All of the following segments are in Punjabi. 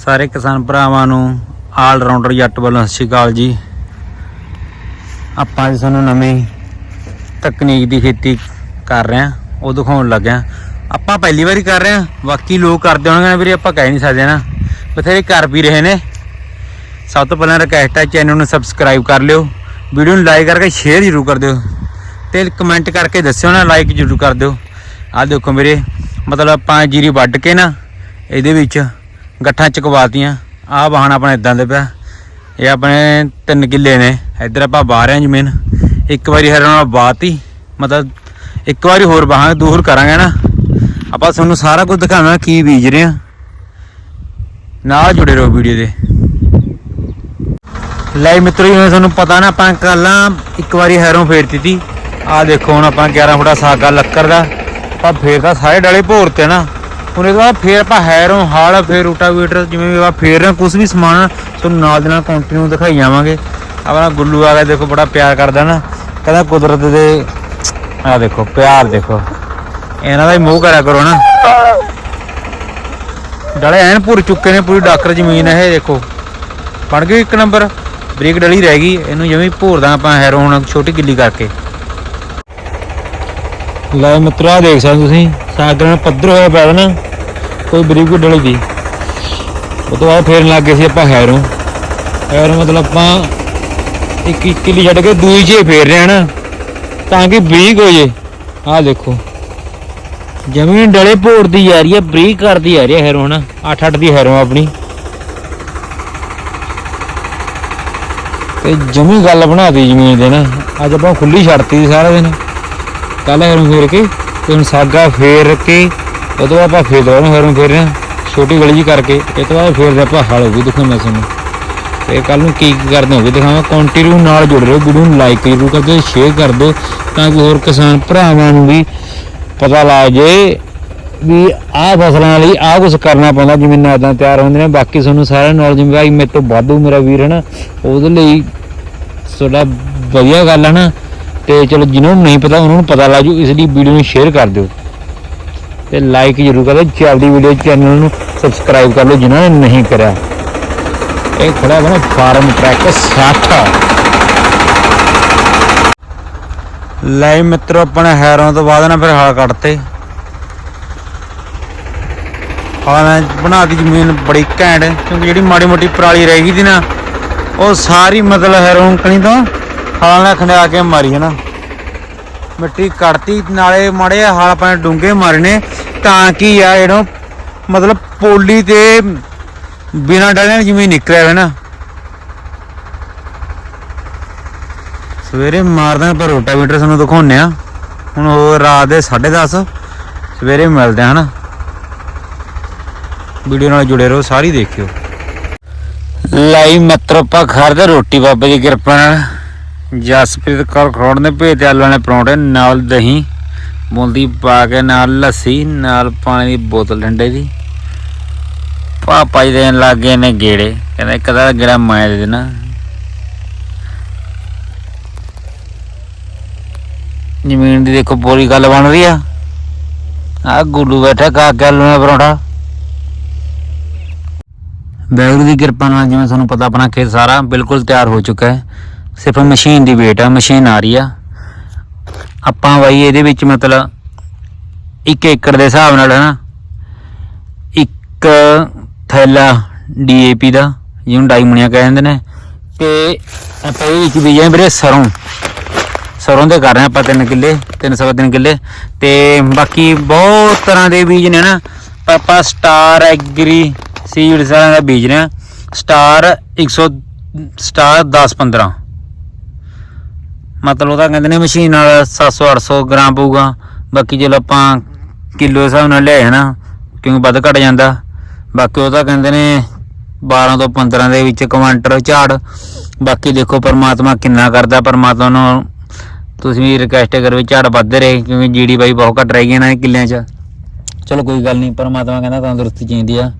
ਸਾਰੇ ਕਿਸਾਨ ਭਰਾਵਾਂ ਨੂੰ ਆਲ ਰਾਉਂਡਰ ਜੱਟ ਵੱਲੋਂ ਸਤਿ ਸ਼੍ਰੀ ਅਕਾਲ ਜੀ। ਆਪਾਂ ਅੱਜ ਤੁਹਾਨੂੰ ਨਵੀਂ ਤਕਨੀਕ ਦੀ ਖੇਤੀ ਕਰ ਰਹੇ ਹਾਂ, ਉਹ ਦਿਖਾਉਣ ਲੱਗਿਆ। ਆਪਾਂ ਪਹਿਲੀ ਵਾਰੀ ਕਰ ਰਹੇ ਹਾਂ, ਬਾਕੀ ਲੋਕ ਕਰਦੇ ਹੋਣਗੇ ਨਾ ਵੀਰੇ, ਆਪਾਂ ਕਹਿ ਨਹੀਂ ਸਕਦੇ ਨਾ। ਬਥੇਰੇ ਕਰ ਵੀ ਰਹੇ ਨੇ। ਸਭ ਤੋਂ ਪਹਿਲਾਂ ਰਿਕਵੈਸਟ ਹੈ ਚੈਨਲ ਨੂੰ ਸਬਸਕ੍ਰਾਈਬ ਕਰ ਲਿਓ। ਵੀਡੀਓ ਨੂੰ ਲਾਈਕ ਕਰਕੇ ਸ਼ੇਅਰ ਜ਼ਰੂਰ ਕਰ ਦਿਓ। ਤੇ ਕਮੈਂਟ ਕਰਕੇ ਦੱਸਿਓ ਨਾ ਲਾਈਕ ਜ਼ਰੂਰ ਕਰ ਦਿਓ। ਆਹ ਦੇਖੋ ਮੇਰੇ ਮਤਲਬ ਆਪਾਂ ਜੀਰੀ ਵੱਢ ਕੇ ਨਾ, ਇਹਦੇ ਵਿੱਚ ਗੱਠਾਂ ਚਕਵਾਤੀਆਂ। ਆਹ ਵਾਹਣ ਆਪਣਾ ਇਦਾਂ ਦੇ ਪਿਆ। ਇਹ ਆਪਣੇ 3 ਕਿੱਲੇ ਨੇ। ਇੱਧਰ ਆਪਾਂ ਬਾਹ ਰਹੇ ਹਾਂ ਜ਼ਮੀਨ। ਇੱਕ ਵਾਰੀ ਹਰਨ ਨਾਲ ਬਾਤੀ ਮਤਲਬ ਇੱਕ ਵਾਰੀ ਹੋਰ ਬਾਹਾਂ ਦੂਰ ਕਰਾਂਗੇ ਨਾ। ਆਪਾਂ ਤੁਹਾਨੂੰ ਸਾਰਾ ਕੁਝ ਦਿਖਾਵਾਂਗੇ ਕੀ ਬੀਜ ਰਹੇ ਹਾਂ। ਨਾਲ ਜੁੜੇ ਰਹੋ ਵੀਡੀਓ ਦੇ। ਲੈ ਮਿੱਤਰੋ, ਜਿਵੇਂ ਤੁਹਾਨੂੰ ਪਤਾ ਨਾ, ਆਪਾਂ ਕੱਲਾਂ ਇੱਕ ਵਾਰੀ ਹੈਰੋਂ ਫੇਰਤੀ ਤੀ ਆਹ ਦੇਖੋ ਹੁਣ ਆਪਾਂ 11 ਫੁੱਟਾ ਸਾਗਾ ਲੱਕੜ ਦਾ। ਆਪਾਂ ਫੇਰ ਤਾਂ ਸਾਰੇ ਡਲੇ ਭੋਰਤੇ ਨਾ। ਹੁਣ ਇਹਦੇ ਬਾਅਦ ਫੇਰ ਆਪਾਂ ਹੈਰੋਂ ਹਾਲ ਫੇਰ ਰੂਟਾਵੀਟਰ ਜਿਵੇਂ ਵੀ ਆਪਾਂ ਫੇਰ ਰਹੇ ਹਾਂ, ਕੁਛ ਵੀ ਸਮਾਨ ਤੁਹਾਨੂੰ ਨਾਲ ਦੇ ਨਾਲ ਕੰਟੀਨਿਊ ਦਿਖਾਈ ਜਾਵਾਂਗੇ। ਆਪਣਾ ਗੁੱਲੂ ਆ ਗਿਆ ਦੇਖੋ ਬੜਾ ਪਿਆਰ ਕਰਦਾ ਨਾ। ਕਹਿੰਦਾ ਕੁਦਰਤ ਦੇ ਆਹ ਦੇਖੋ ਪਿਆਰ ਦੇਖੋ। ਇਹਨਾਂ ਦਾ ਹੀ ਮੋਹ ਕਰਿਆ ਕਰੋ ਨਾ। ਡਲੇ ਐਨ ਭੁਰ ਚੁੱਕੇ ਨੇ ਪੂਰੀ ਡਾਕਰ ਜ਼ਮੀਨ ਹੈ ਇਹ ਦੇਖੋ। ਬਣ ਗਈ ਇੱਕ ਨੰਬਰ ਬ੍ਰੇਕ ਡਲੀ ਰਹਿ ਗਈ। ਇਹਨੂੰ ਜਿਵੇਂ ਭੋਰਦਾ ਆਪਾਂ ਹੈਰੋ ਹੁਣ ਛੋਟੀ ਗਿੱਲੀ ਕਰਕੇ। ਲੈ ਮਿੱਤਰਾ ਦੇਖ ਸਕਦੇ ਤੁਸੀਂ ਸਾਗਰ ਨਾਲ ਪੱਧਰ ਹੋਇਆ ਪਿਆ ਨਾ। ਕੋਈ ਬਰੀਕ ਡਲੀ ਦੀ। ਉਹ ਤੋਂ ਬਾਅਦ ਫੇਰ ਲੱਗ ਗਏ ਸੀ ਆਪਾਂ ਹੈਰੋਂ ਹੈਰੋਂ ਮਤਲਬ ਆਪਾਂ ਇੱਕ ਕਿੱਲੀ ਛੱਡ ਕੇ ਦੂਈ 'ਚ ਫੇਰ ਰਹੇ ਹਾਂ ਤਾਂ ਕਿ ਬਰੀਕ ਹੋ ਜੇ। ਆਹ ਦੇਖੋ। ਜ਼ਮੀਨ ਡਲੇ ਭੋਰਦੀ ਜਾ ਰਹੀ ਹੈ, ਬਰੀਕ ਕਰਦੀ ਜਾ ਰਹੀ ਹੈ ਹੈਰੋ ਹਨਾ। 8-8 ਦੀ ਹੈਰੋਂ ਆਪਣੀ। ਤੇ ਜਮੀ ਗੱਲ ਬਣਾਤੀ ਜ਼ਮੀਨ ਦੇ ਨਾ। ਅੱਜ ਆਪਾਂ ਖੁੱਲੀ ਛੱਡਤੀ ਸੀ ਸਾਰਾ ਦਿਨ। ਕੱਲ ਹੈਰੋਂ ਫੇਰ ਕੇ, ਤੇ ਹੁਣ ਸਾਗਾ ਫੇਰ ਕੇ ਉਹ ਤੋਂ ਬਾਅਦ ਆਪਾਂ ਫੇਰ ਦੋ ਹੈਰੋਂ ਫੇਰ ਰਹੇ ਛੋਟੀ ਗਲੀ ਜੀ ਕਰਕੇ। ਇਹ ਤੋਂ ਬਾਅਦ ਫੇਰ ਆਪਾਂ ਹਲ ਹੋ ਗਈ ਦਿਖਾਉਂ ਮੈਂ ਤੁਹਾਨੂੰ। ਤੇ ਕੱਲ ਨੂੰ ਕੀ ਕੀ ਕਰਦੇ ਹੋਗੇ ਦਿਖਾਵਾਂ। ਕੰਟੀਨਿਊ ਨਾਲ ਜੁੜ ਰਹੋ। ਵੀਡੀਓ ਨੂੰ ਲਾਈਕ ਜ਼ਰੂਰ ਕਰ ਦਿਓ ਸ਼ੇਅਰ ਕਰ ਦਿਓ, ਤਾਂ ਕਿ ਹੋਰ ਕਿਸਾਨ ਭਰਾਵਾਂ ਨੂੰ ਵੀ ਪਤਾ ਲੱਗ ਜੇ ਵੀ ਆਹ ਫਸਲਾਂ ਲਈ ਆਹ ਕੁਝ ਕਰਨਾ ਪੈਂਦਾ ਜ਼ਮੀਨਾਂ ਇਦਾਂ ਤਿਆਰ ਹੁੰਦੀਆਂ ਨੇ। ਬਾਕੀ ਤੁਹਾਨੂੰ ਸਾਰਾ ਨੌਲੇਜ ਭਾਈ ਮੇਰੇ ਤੋਂ ਵਾਧੂ ਮੇਰਾ ਵੀਰ ਹੈ ਨਾ, ਉਹਦੇ ਲਈ ਤੁਹਾਡਾ ਵਧੀਆ ਗੱਲ ਹੈ ਨਾ। ਤੇ ਚਲੋ ਜਿਹਨੂੰ ਨਹੀਂ ਪਤਾ, ਉਹਨਾਂ ਨੂੰ ਪਤਾ ਲੱਗ ਜੂ। ਇਸ ਲਈ ਵੀਡੀਓ ਨੂੰ ਸ਼ੇਅਰ ਕਰ ਦਿਓ। ਤੇ ਲਾਈਕ ਜ਼ਰੂਰ ਕਰ ਦਿਓ ਜਲਦੀ ਵੀਡੀਓ ਚੈਨਲ ਨੂੰ ਸਬਸਕ੍ਰਾਈਬ ਕਰ ਲਓ, ਜਿਨ੍ਹਾਂ ਨੇ ਨਹੀਂ ਕਰਿਆ। ਇਹ ਖੜਾ ਹੈ ਨਾ ਫਾਰਮ ਟਰੈਕ 60 ਲੈ ਮਿੱਤਰੋ, ਆਪਣੇ ਹੈਰੋਂ ਤੋਂ ਬਾਅਦ ਨਾ ਫਿਰ ਹਲ ਕੱਢਤੇ। ਹਾਂ ਬਣਾਤੀ ਜ਼ਮੀਨ ਬੜੀ ਘੈਂਟ, ਕਿਉਂਕਿ ਜਿਹੜੀ ਮਾੜੀ ਮੋਟੀ ਪਰਾਲੀ ਰਹਿ ਗਈ ਸੀ ਨਾ, ਉਹ ਸਾਰੀ ਮਤਲਬ ਹੈਰੋਂ ਕਣੀ ਤੋਂ ਹਾਲ ਨਾਲ ਖੰਡਾ ਕੇ ਮਾਰੀ ਹੈ ਨਾ। ਮਿੱਟੀ ਕੱਢਤੀ ਨਾਲੇ ਮਾੜੇ ਹਾਲ ਆਪਣੇ ਡੂੰਗੇ ਮਾਰਨੇ, ਤਾਂ ਕਿ ਆ ਜਿਹੜੋ ਮਤਲਬ ਪੋਲੀ ਤੇ ਬਿਨਾਂ ਡਲਿਆਂ ਜਿਵੇਂ ਨਿਕਲਿਆ ਹੋਇਆ ਨਾ। ਸਵੇਰੇ ਮਾਰਦਾ ਪਰ ਰੋਟਾਵੀਟਰ ਸਾਨੂੰ ਦਿਖਾਉਨੇ ਆ ਹੁਣ ਉਹ ਰਾਤ ਦੇ 10:30 ਸਵੇਰੇ ਮਿਲਦੇ ਆ ਹਨਾ ਵੀਡੀਓ ਨਾਲ ਜੁੜੇ ਰਹੋ, ਸਾਰੀ ਦੇਖਿਓ। ਲਾਈ ਮਤਰ ਪਾ ਰੋਟੀ ਬਾਬੇ ਦੀ ਕਿਰਪਾ ਨਾਲ। ਜਸਪ੍ਰੀਤ ਕੌਰ ਖਰੋੜ ਨੇ ਭੇਜਦੇ ਆਲੂਆਂ ਨੇ ਪਰੌਂਠੇ, ਨਾਲ ਦਹੀਂ, ਬੂੰਦੀ ਪਾ ਕੇ, ਨਾਲ ਲੱਸੀ, ਨਾਲ ਪਾਣੀ ਦੀ ਬੋਤਲ ਠੰਡੇ ਦੀ। ਪਾਪਾ ਜੀ ਦੇਣ ਲੱਗ ਨੇ ਗੇੜੇ। ਕਹਿੰਦਾ ਇੱਕ ਦਾ ਗੇੜਾ ਮੈਂ ਦੇ ਦੇਣਾ। ਜ਼ਮੀਨ ਦੀ ਦੇਖੋ ਪੂਰੀ ਗੱਲ ਬਣ ਰਹੀ ਆ। ਆ ਗੁੱਲੂ ਬੈਠਾ ਕਾ ਕੇ ਆਲੂ ਨਾਲ ਪਰੌਂਠਾ। ਵੈਗਰੂ ਦੀ ਕਿਰਪਾ ਨਾਲ ਜਿਵੇਂ ਤੁਹਾਨੂੰ ਪਤਾ ਆਪਣਾ ਖੇਤ ਸਾਰਾ ਬਿਲਕੁਲ ਤਿਆਰ ਹੋ ਚੁੱਕਾ ਹੈ। ਸਿਰਫ ਮਸ਼ੀਨ ਦੀ ਵੇਟ ਆ, ਮਸ਼ੀਨ ਆ ਰਹੀ ਆ। ਆਪਾਂ ਬਾਈ ਇਹਦੇ ਵਿੱਚ ਮਤਲਬ 1 ਏਕੜ ਦੇ ਹਿਸਾਬ ਨਾਲ ਹੈ ਨਾ ਇੱਕ ਥੈਲਾ ਡੀਏਪੀ ਦਾ, ਜਿਹਨੂੰ ਡਾਈਮੁਨੀਆ ਕਹਿੰਦੇ ਨੇ। ਤੇ ਆਪਾਂ ਇਹਦੇ ਵਿੱਚ ਬੀਜਾਂ ਵੀਰੇ ਸਰੋਂ। ਸਰੋਂ ਦੇ ਕਰ ਰਹੇ ਹਾਂ ਆਪਾਂ 3 ਕਿੱਲੇ 303 ਕਿੱਲੇ। ਤੇ ਬਾਕੀ ਬਹੁਤ ਤਰ੍ਹਾਂ ਦੇ ਬੀਜ ਨੇ ਨਾ ਪਰ ਆਪਾਂ ਸਟਾਰ ਐਗਰੀ ਸੀਡਸ ਵਾਲਿਆਂ ਦਾ ਬੀਜ ਨੇ ਹਾਂ। ਸਟਾਰ 100 ਸਟਾਰ 10 15 ਮਤਲਬ ਉਹਦਾ ਕਹਿੰਦੇ ਨੇ ਮਸ਼ੀਨ ਨਾਲ 700 800 ਗ੍ਰਾਮ ਪਊਗਾ। ਬਾਕੀ ਜਦੋਂ ਆਪਾਂ ਕਿਲੋ ਹਿਸਾਬ ਨਾਲ ਲਿਆਏ ਨਾ ਕਿਉਂਕਿ ਵੱਧ ਘਟ ਜਾਂਦਾ। ਬਾਕੀ ਉਹ ਤਾਂ ਕਹਿੰਦੇ ਨੇ 12 ਤੋਂ 15 ਦੇ ਵਿੱਚ ਕੁਆਂਟਲ ਝਾੜ। ਬਾਕੀ ਦੇਖੋ ਪਰਮਾਤਮਾ ਕਿੰਨਾ ਕਰਦਾ, ਪਰਮਾਤਮਾ ਨੂੰ ਤੁਸੀਂ ਵੀ ਰਿਕਵੈਸਟ ਕਰੋ ਵੀ ਝਾੜ ਵੱਧਦੇ ਰਹੇ, ਕਿਉਂਕਿ ਜੀਡੀ ਬਾਈ ਬਹੁਤ ਘਟ ਰਹਿ ਗਈ ਇਹਨਾਂ ਦੇ ਕਿੱਲਿਆਂ 'ਚ। ਚਲੋ ਕੋਈ ਗੱਲ ਨਹੀਂ, ਪਰਮਾਤਮਾ ਕਹਿੰਦਾ ਤੰਦਰੁਸਤੀ ਚਾਹੀਦੀ ਆ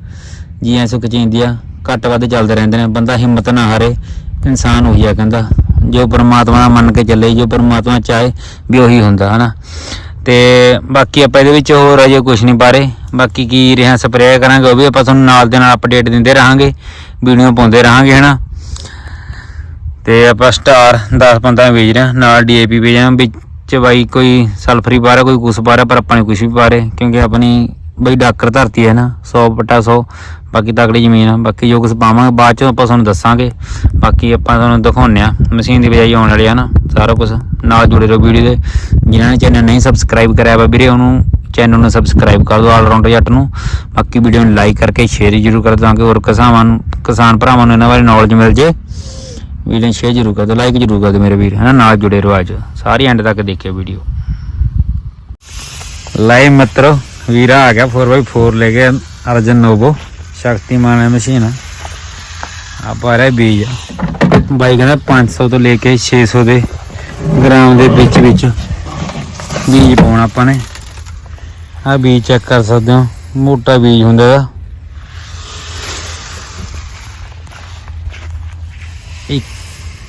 ਜੀ ਜੀਆਂ ਸੁੱਖ ਚਾਹੀਦੀ ਆ, ਘੱਟ ਵੱਧ ਚੱਲਦੇ ਰਹਿੰਦੇ ਨੇ, ਬੰਦਾ ਹਿੰਮਤ ਨਾ ਹਾਰੇ, ਇਨਸਾਨ ਉਹੀ ਆ ਕਹਿੰਦਾ। ਜੋ ਪਰਮਾਤਮਾ ਦਾ ਮੰਨ ਕੇ ਚੱਲੇ, ਜੋ ਪਰਮਾਤਮਾ ਚਾਹੇ, ਵੀ ਉਹੀ ਹੁੰਦਾ, ਹਨਾ। ਤੇ ਬਾਕੀ ਆਪਾਂ ਇਹਦੇ ਵਿੱਚ ਹੋਰ ਅਜੇ ਕੁਝ ਨਹੀਂ ਪਾ ਰਹੇ ਬਾਕੀ ਕੀ ਰਿਹਾ ਸਪਰੇਅ ਕਰਾਂਗੇ, ਉਹ ਵੀ ਆਪਾਂ ਤੁਹਾਨੂੰ ਨਾਲ ਦੇ ਨਾਲ ਅਪਡੇਟ ਦਿੰਦੇ ਰਹਾਂਗੇ, ਵੀਡੀਓ ਪਾਉਂਦੇ ਰਹਾਂਗੇ, ਹਨਾ। ਤੇ ਆਪਾਂ ਸਟਾਰ 10 15 ਵੇਚ ਰਹੇ ਹਾਂ, ਨਾਲ ਡੀਏਪੀ ਵੇਚ ਰਹੇ ਹਾਂ, ਵਿੱਚ ਬਾਈ ਕੋਈ ਸਲਫਰੀ ਪਾ ਰਿਹਾ, ਕੋਈ ਕੁਛ ਪਾ ਰਿਹਾ, ਪਰ ਆਪਾਂ ਨੇ ਕੁਛ ਵੀ ਪਾ ਰਹੇ, ਕਿਉਂਕਿ ਆਪਣੀ ਬਈ ਡਾਕਰ ਧਰਤੀ ਹੈ ਨਾ 100 ਪਟਾ 100 ਬਾਕੀ ਤਕੜੀ ਜ਼ਮੀਨ ਆ। ਬਾਕੀ ਜੋ ਕੁਛ ਪਾਵਾਂਗੇ, ਬਾਅਦ 'ਚੋਂ ਆਪਾਂ ਤੁਹਾਨੂੰ ਦੱਸਾਂਗੇ। ਬਾਕੀ ਆਪਾਂ ਤੁਹਾਨੂੰ ਦਿਖਾਉਂਦੇ ਆ ਮਸ਼ੀਨ ਦੀ ਬਜਾਈ ਆਉਣ ਵਾਲੀ ਆ ਨਾ, ਸਾਰਾ ਕੁਝ ਨਾਲ ਜੁੜੇ ਰਹੋ ਵੀਡੀਓ ਦੇ। ਜਿਨ੍ਹਾਂ ਨੇ ਚੈਨਲ ਨਹੀਂ ਸਬਸਕ੍ਰਾਈਬ ਕਰਿਆ ਵਾ ਵੀਰੇ, ਉਹਨੂੰ ਚੈਨਲ ਨੂੰ ਸਬਸਕ੍ਰਾਈਬ ਕਰ ਦਿਓ ਆਲਰਾਊਂਡ ਜੱਟ ਨੂੰ। ਬਾਕੀ ਵੀਡੀਓ ਨੂੰ ਲਾਈਕ ਕਰਕੇ ਸ਼ੇਅਰ ਜ਼ਰੂਰ ਕਰ ਦਿਓ ਕਿ ਹੋਰ ਕਿਸਾਨਾਂ ਨੂੰ, ਕਿਸਾਨ ਭਰਾਵਾਂ ਨੂੰ ਇਹਨਾਂ ਬਾਰੇ ਨੌਲੇਜ ਮਿਲ ਜੇ। ਵੀਡੀਓ ਨੂੰ ਸ਼ੇਅਰ ਜ਼ਰੂਰ ਕਰ ਦਿਓ ਲਾਈਕ ਜ਼ਰੂਰ ਕਰ ਦਿਓ ਮੇਰੇ ਵੀਰ, ਹਨਾ? ਨਾਲ ਜੁੜੇ ਰਹੋ ਅੱਜ। ਸਾਰੀ ਐਂਡ ਤੱਕ ਦੇਖਿਓ ਵੀਡੀਓ। ਲਾਈਵ ਮਿੱਤਰੋ ਵੀਰਾ ਆ ਗਿਆ 4x4 ਲੈ ਕੇ ਅਰਜਨ ਨੋਵੋ, ਸ਼ਕਤੀਮਾਨ ਹੈ ਮਸ਼ੀਨ ਆ ਪਾ ਰਿਹਾ ਬੀਜ। ਬਾਈ ਕਹਿੰਦਾ 500 ਤੋਂ ਲੈ ਕੇ 600 ਦੇ ਗ੍ਰਾਮ ਦੇ ਵਿੱਚ ਵਿੱਚ ਬੀਜ ਪਾਉਣਾ ਆਪਾਂ ਨੇ। ਆ ਬੀਜ ਚੈੱਕ ਕਰ ਸਕਦੇ ਹੋ, ਮੋਟਾ ਬੀਜ ਹੁੰਦਾ ਇਹਦਾ। ਇੱਕ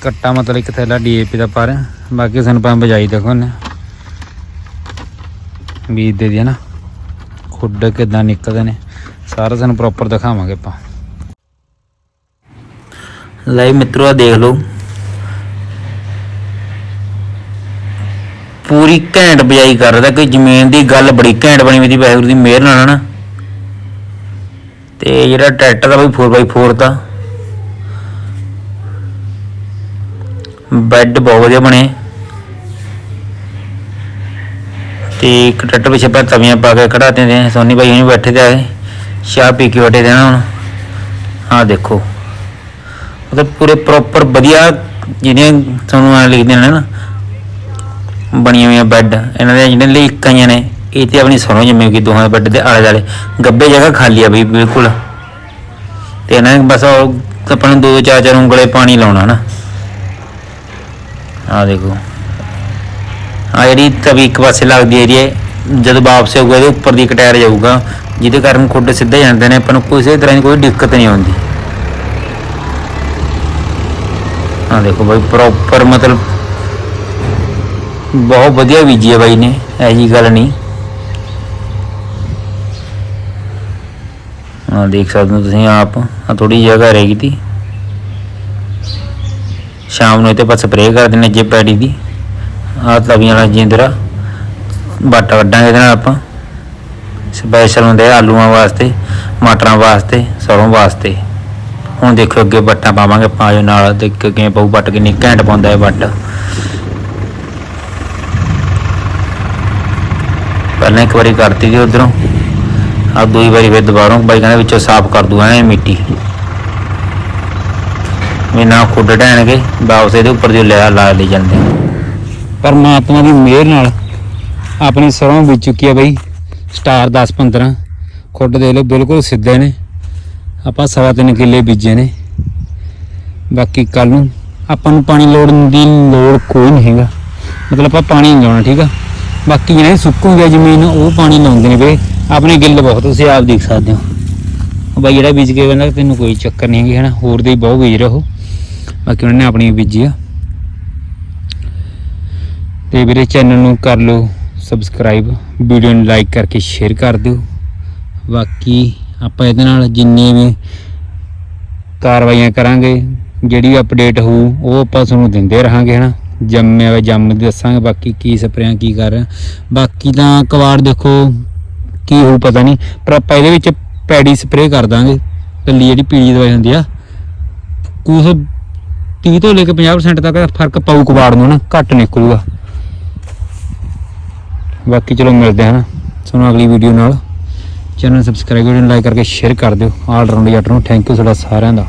ਕੱਟਾ ਮਤਲਬ ਇੱਕ ਥੈਲਾ ਡੀਏਪੀ ਦਾ ਪਰ ਬਾਕੀ ਸਾਨੂੰ ਪੰਪ ਬਜਾਈ ਦੇਖੋ ਨੇ ਬੀਜ ਦੇ ਦਿਆ ਨਾ। ਖੁੱਡ ਕਿਦਾਂ ਨਿਕਲਦੇ ਨੇ, ਸਾਰਾ ਤੁਹਾਨੂੰ ਪ੍ਰੋਪਰ ਦਿਖਾਵਾਂਗੇ ਆਪਾਂ। ਲਾਈਵ ਮਿੱਤਰੋ ਆ ਦੇਖ ਲਓ। ਪੂਰੀ ਘੈਂਟ ਬਜਾਈ ਕਰਦਾ ਕਿ ਜ਼ਮੀਨ ਦੀ ਗੱਲ ਬੜੀ ਘੈਂਟ ਬਣੀ ਵੀ ਦੀ ਵਾਹਿਗੁਰੂ ਦੀ ਮਿਹਰ ਨਾਲ ਨਾ ਤੇ ਜਿਹੜਾ ਟਰੈਕਟਰ ਆ ਬਈ 4x4 ਦਾ। ਬੈੱਡ ਬਹੁਤ ਵਧੀਆ ਬਣੇ। ਤੇ ਇੱਕ ਟਰੈਕਟਰ ਪਿੱਛੇ ਆਪਾਂ ਤਵੀਆਂ ਪਾ ਕੇ ਖੜਾਤੇ ਨੇ ਸੋਨੀ ਭਾਈ ਹੁਣੀ ਬੈਠੇ ਤੇ ਆਏ। ਚਾਹ ਪੀ ਕੇ ਬੈਠੇ ਦੇਣਾ ਹੁਣ। ਆਹ ਦੇਖੋ। ਮਤਲਬ ਪੂਰੇ ਪ੍ਰੋਪਰ ਵਧੀਆ ਜਿਹੜੀਆਂ ਤੁਹਾਨੂੰ ਆ ਲਿਖਦੇ ਨੇ ਨਾ। ਬਣੀਆਂ ਹੋਈਆਂ ਬੈੱਡ ਇਹਨਾਂ ਦੇ ਜਿਹੜੇ ਲਈ ਇਕਾਈਆਂ ਨੇ, ਇਹ ਤੇ ਆਪਣੀ ਸਰੋਂ ਜੰਮੀ ਹੋਈ ਦੋਹਾਂ ਬੈੱਡ ਦੇ ਆਲੇ ਦੁਆਲੇ। ਗੱਬੇ ਜਗ੍ਹਾ ਖਾਲੀ ਆ ਬਈ, ਬਿਲਕੁਲ। ਤੇ ਇਹਨਾਂ ਨੇ ਬਸ ਆਪਾਂ ਨੂੰ ਦੋ ਚਾਰ ਚਾਰ ਉਂਗਲੇ ਪਾਣੀ ਲਾਉਣਾ ਨਾ। ਆ ਦੇਖੋ। ਆ ਜਿਹੜੀ ਤਵੀ ਇੱਕ ਪਾਸੇ ਲੱਗਦੀ ਏਰੀਆ ਜਦੋਂ ਵਾਪਸ ਆਊਗਾ ਇਹਦੇ ਉੱਪਰ ਦੀ ਇੱਕ ਜਾਊਗਾ, ਜਿਹਦੇ ਕਾਰਨ ਖੁੱਡ ਸਿੱਧੇ ਜਾਂਦੇ ਨੇ, ਆਪਾਂ ਨੂੰ ਕਿਸੇ ਤਰ੍ਹਾਂ ਦੀ ਕੋਈ ਦਿੱਕਤ ਨਹੀਂ ਆਉਂਦੀ। ਆ ਦੇਖੋ ਬਾਈ ਪ੍ਰੋਪਰ ਮਤਲਬ ਬਹੁਤ ਵਧੀਆ ਬੀਜੀ ਹੈ ਬਾਈ ਨੇ ਐ ਜੀ ਗੱਲ ਨਹੀਂ। ਆ ਦੇਖ ਸਕਦੇ ਹੋ ਤੁਸੀਂ ਆਪ ਆ ਥੋੜੀ ਜਗ੍ਹਾ ਰਹਿ ਗਈ ਤੀ। ਸ਼ਾਮ ਨੂੰ ਇਹ ਤੇ ਆਪਾਂ ਸਪਰੇਅ ਕਰ ਦਿੰਦੇ ਜੇ ਪੈੜੀ ਦੀ। ਆ ਤਵੀਆਂ ਵਾਲਾ ਜਿੰਦਰਾ ਬਾਟਾ ਕੱਢਾਂਗੇ ਇਹਦੇ ਨਾਲ ਆਪਾਂ। ਸਪੈਸ਼ਲ ਹੁੰਦੇ ਆ ਆਲੂਆਂ ਵਾਸਤੇ, ਮਟਰਾਂ ਵਾਸਤੇ, ਸਰੋਂ ਵਾਸਤੇ। ਹੁਣ ਦੇਖੋ ਅੱਗੇ ਬੱਟਾਂ ਪਾਵਾਂਗੇ ਆਪਾਂ ਜੋ ਨਾਲ। ਦੇਖ ਕਿਵੇਂ ਪਊ ਬੱਟ ਕਿੰਨੀ ਘੈਂਟ ਪਾਉਂਦਾ ਹੈ ਬੱਟ ਪਹਿਲਾਂ ਇੱਕ ਵਾਰੀ ਕਰਤੀ ਸੀ ਉਧਰੋਂ। ਆ ਦੂਈ ਵਾਰੀ ਫਿਰ ਦੁਬਾਰਾ ਬਾਈ ਕਹਿੰਦਾ ਵਿੱਚੋਂ ਸਾਫ਼ ਕਰ ਦੂ, ਐ ਮਿੱਟੀ। ਵੀ ਨਾ ਖੁੱਡ ਢਹਿਣਗੇ, ਵਾਪਸ ਇਹਦੇ ਉੱਪਰ ਦੀ ਲਿਆ, ਲਾ ਲਈ ਜਾਂਦੇ ਪਰਮਾਤਮਾ ਦੀ ਮਿਹਰ ਨਾਲ ਆਪਣੀ ਸਰੋਂ ਵਿੱਚ ਚੁੱਕੀ ਆ ਬਈ, ਸਟਾਰ 10 15 ਖੁੱਡ ਦੇ ਲੋ ਬਿਲਕੁਲ ਸਿੱਧੇ ਨੇ। ਆਪਾਂ ਸਵਾ ਤਿੰਨ ਕਿੱਲੇ ਬੀਜੇ ਨੇ। ਬਾਕੀ ਕੱਲ ਨੂੰ ਆਪਾਂ ਨੂੰ ਪਾਣੀ ਲੋੜ ਦੀ ਲੋੜ ਕੋਈ ਨਹੀਂ ਹੈਗਾ। ਮਤਲਬ ਆਪਾਂ ਪਾਣੀ ਨਹੀਂ ਲਾਉਣਾ, ਠੀਕ ਆ? ਬਾਕੀ ਜਿਹੜੇ ਸੁੱਕੂਗੀ ਜ਼ਮੀਨ ਉਹ ਪਾਣੀ ਲਾਉਂਦੇ ਨੇ ਵੇ ਆਪਣੇ ਗਿੱਲ ਬਹੁਤ, ਤੁਸੀਂ ਆਪ ਦੇਖ ਸਕਦੇ ਹੋ। ਬਾਈ ਜਿਹੜਾ ਬੀਜ ਕੇ ਕਹਿੰਦਾ, ਤੈਨੂੰ ਕੋਈ ਚੱਕਰ ਨਹੀਂ ਹੈਗੀ, ਹਨਾ? ਹੋਰ ਦੇ ਬਹੁਤ ਬੀਜ ਰਹੋ। ਬਾਕੀ ਉਹਨਾਂ ਨੇ ਆਪਣੀ ਬੀਜੀ ਆ। ਤੇ ਵੀਰੇ ਚੈਨਲ ਨੂੰ ਕਰ ਲਓ ਸਬਸਕ੍ਰਾਈਬ, ਵੀਡੀਓ ਨੂੰ ਲਾਈਕ ਕਰਕੇ ਸ਼ੇਅਰ ਕਰ ਦਿਓ। ਬਾਕੀ ਆਪਾਂ ਇਹਦੇ ਨਾਲ ਜਿੰਨੀ ਵੀ ਕਾਰਵਾਈਆਂ ਕਰਾਂਗੇ, ਜਿਹੜੀ ਅਪਡੇਟ ਹੋਊ, ਉਹ ਆਪਾਂ ਤੁਹਾਨੂੰ ਦਿੰਦੇ ਰਹਾਂਗੇ, ਹਨਾ? ਜੰਮਿਆ ਹੋਇਆ ਜੰਮ ਦੱਸਾਂਗੇ, ਬਾਕੀ ਕੀ ਸਪਰੇਆਂ ਕੀ ਕਰ ਰਹੇ ਹਾਂ। ਬਾਕੀ ਤਾਂ ਕਵਾੜ ਦੇਖੋ ਕੀ ਹੋਊ ਪਤਾ ਨਹੀਂ, ਪਰ ਆਪਾਂ ਇਹਦੇ ਵਿੱਚ ਪੈੜੀ ਸਪਰੇਅ ਕਰ ਦਾਂਗੇ। ਕੱਲੀ ਜਿਹੜੀ ਪੀਲੀ ਦਵਾਈ ਹੁੰਦੀ ਆ, ਕੁਛ 30 ਤੋਂ ਲੈ ਕੇ 50% ਤੱਕ ਫ਼ਰਕ ਪਾਊ ਕਵਾੜ ਨੂੰ ਨਾ ਘੱਟ ਨਿਕਲੂਗਾ। ਬਾਕੀ ਚਲੋ ਮਿਲਦੇ ਹਾਂ ਤੁਹਾਨੂੰ ਅਗਲੀ ਵੀਡੀਓ ਨਾਲ। ਚੈਨਲ ਸਬਸਕ੍ਰਾਈਬ ਵੀਡੀਓ ਲਾਈਕ ਕਰਕੇ ਸ਼ੇਅਰ ਕਰ ਦਿਓ। ਆਲ ਰਾਊਂਡ ਜੱਟ ਨੂੰ ਥੈਂਕ ਯੂ ਤੁਹਾਡਾ ਸਾਰਿਆਂ ਦਾ।